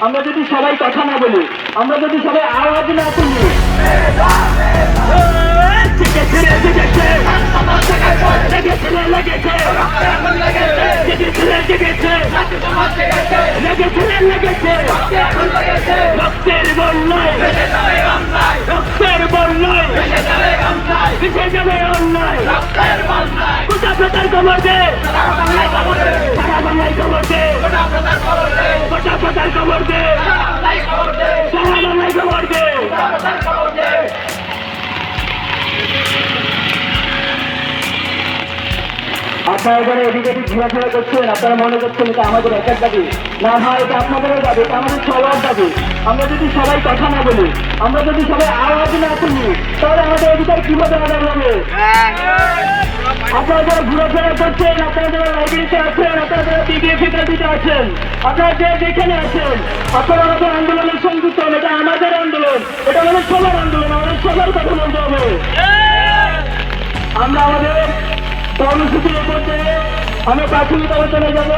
আমরা যদি সবাই কথা না বলি আমরা যদি সবাই আওয়াজ না তুলি। রক্তের বন্যায় রক্তের খবর দে সারা দে প্রচার আপনারা যারা এদিকে ঘোরাফেরা করছেন, আপনারা মনে করছেন এটা আমাদের একার দাবি? না হয় এটা আপনাদেরও দাবি, এটা আমাদের সবার দাবি। আমরা যদি সবাই কথা না বলি, আমরা যদি সবাই আওয়াজ না তুলি, তাহলে আমাদের অধিকার কীভাবে আদায় হবে? আপনারা যারা ঘোরাফেরা করছেন, আপনারা যারা লাইব্রেরিতে আছেন, আপনারা যারা বিবিএ ফিকারিতে আছেন, আপনারা যে যেখানে আছেন, আপনারা আমাদের আন্দোলনের সংযুক্ত, এটা আমাদের আন্দোলন, এটা আমাদের সবার আন্দোলন, আমাদের সবার কথা বলতে হবে। আমরা আমাদের কর্মসূচির মধ্যে আমরা প্রাথমিক আলোচনায় যাব।